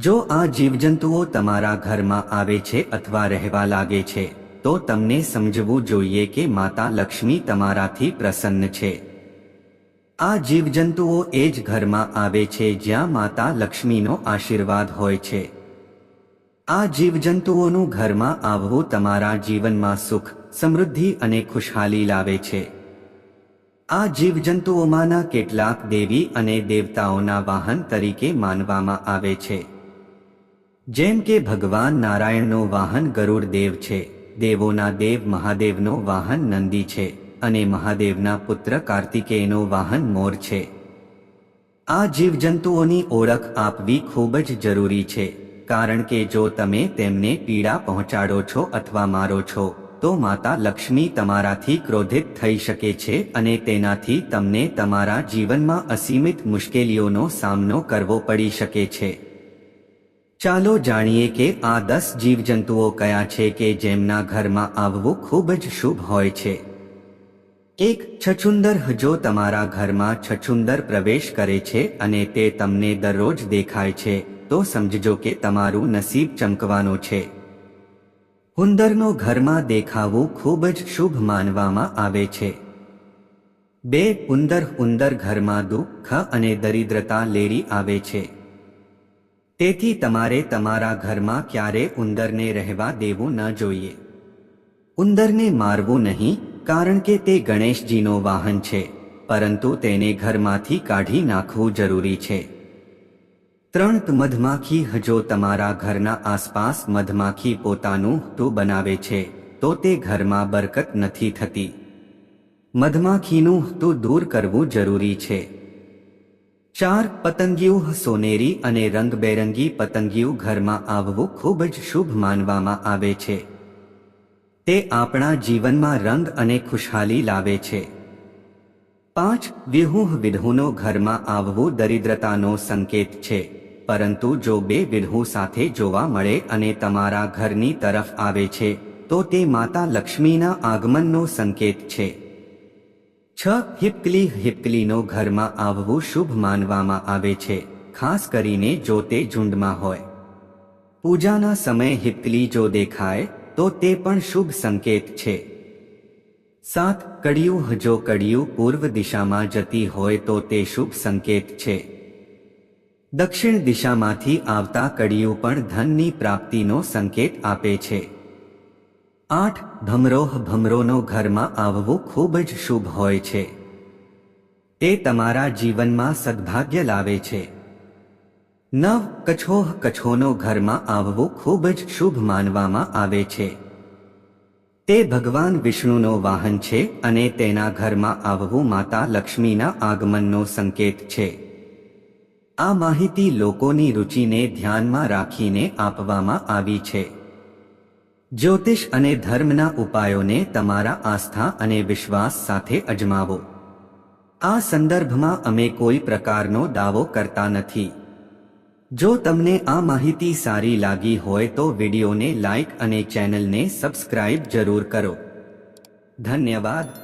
જો આ જીવજંતુઓ તમારા ઘરમાં આવે છે અથવા રહેવા લાગે છે, તો તમને સમજવું જોઈએ કે માતા લક્ષ્મી તમારાથી પ્રસન્ન છે. આ જીવજંતુઓ એ જ ઘરમાં આવે છે જ્યાં માતા લક્ષ્મીનો આશીર્વાદ હોય છે. આ જીવજંતુઓનું ઘરમાં આવવું તમારા જીવનમાં સુખ, સમૃદ્ધિ અને ખુશહાલી લાવે છે. આ જીવજંતુઓમાંના કેટલાક દેવી અને દેવતાઓના વાહન તરીકે માનવામાં આવે છે. જેમ કે ભગવાન નારાયણનો વાહન ગરુડ દેવ છે, દેવોના દેવ મહાદેવનો વાહન નંદી છે અને મહાદેવના પુત્ર કાર્તિકેયનો વાહન મોર છે. આ જીવજંતુઓની ઓળખ આપવી ખૂબ જ જરૂરી છે, કારણ કે જો તમે તેમને પીડા પહોંચાડો છો અથવા મારો છો, તો માતા લક્ષ્મી તમારાથી ક્રોધિત થઈ શકે છે અને તેનાથી તમને તમારા જીવનમાં અસીમિત મુશ્કેલીઓનો સામનો કરવો પડી શકે છે. ચાલો જાણીએ કે આ દસ જીવજંતુઓ કયા છે કે જેમના ઘરમાં આવવું ખૂબ જ શુભ હોય છે. એક, છછુંદર જો તમારા ઘરમાં છછુંદર પ્રવેશ કરે છે અને તે તમને દરરોજ દેખાય છે, તો સમજજો કે તમારું નસીબ ચમકવાનું છે. હુંદરનો ઘરમાં દેખાવું ખૂબ જ શુભ માનવામાં આવે છે. બે, ઉંદર ઉંદર ઘરમાં દુઃખ અને દરિદ્રતા લેરી આવે છે. તેથી તમારે તમારા ઘરમાં ક્યારે ઉંદરને રહેવા દેવું ન જોઈએ. ઉંદરને મારવું નહીં, કારણ કે તે ગણેશજીનો વાહન છે, પરંતુ તેને ઘરમાંથી કાઢી નાખવું જરૂરી છે. ત્રણ મધમાખી હજો તમારા ઘરના આસપાસ મધમાખી પોતાનું તો બનાવે છે, તો તે ઘરમાં બરકત નથી થતી. મધમાખીનું તો દૂર કરવું જરૂરી છે. ચાર પતંગિયું સોનેરી અને રંગબેરંગી પતંગિયું ઘરમાં આવવું ખૂબ જ શુભ માનવામાં આવે છે. તે આપણા જીવનમાં રંગ અને ખુશહાલી લાવે છે. પાંચ વિહુહ વિધુનો ઘરમાં આવવું દરિદ્રતાનો સંકેત છે, પરંતુ જો બે વિધુ સાથે જોવા મળે અને તમારા ઘરની તરફ આવે છે, તો તે માતા લક્ષ્મીના આગમનનો સંકેત છે. છ હિપકલી હિપકલીનો ઘરમાં આવવું શુભ માનવામાં આવે છે, ખાસ કરીને જો તે ઝુંડમાં હોય. પૂજાના સમયે હિપકલી જો દેખાય, તો તે પણ શુભ સંકેત છે. સાત કડિયું જો કડિયું પૂર્વ દિશામાં જતી હોય તો તે શુભ સંકેત છે. દક્ષિણ દિશામાંથી આવતા કડિયું પણ ધનની પ્રાપ્તિનો સંકેત આપે છે. આઠ ભમરોહ ભમરોનો ઘરમાં આવવું ખૂબ જ શુભ હોય છે. તે તમારા જીવનમાં સદભાગ્ય લાવે છે. નવ કછોહ કછોનો ઘરમાં આવવું ખૂબ જ શુભ માનવામાં આવે છે. તે ભગવાન વિષ્ણુનો વાહન છે અને તેના ઘરમાં આવવું માતા લક્ષ્મીના આગમનનો સંકેત છે. આ માહિતી લોકોની રુચિને ધ્યાનમાં રાખીને આપવામાં આવી છે. જ્યોતિષ અને ધર્મના ઉપાયોને તમારા આસ્થા અને વિશ્વાસ સાથે અજમાવો. આ સંદર્ભમાં અમે કોઈ પ્રકારનો દાવો કરતા નથી. જો તમને આ માહિતી સારી લાગી હોય તો વિડીયોને લાઇક અને ચેનલને સબસ્ક્રાઇબ જરૂર કરો. ધન્યવાદ.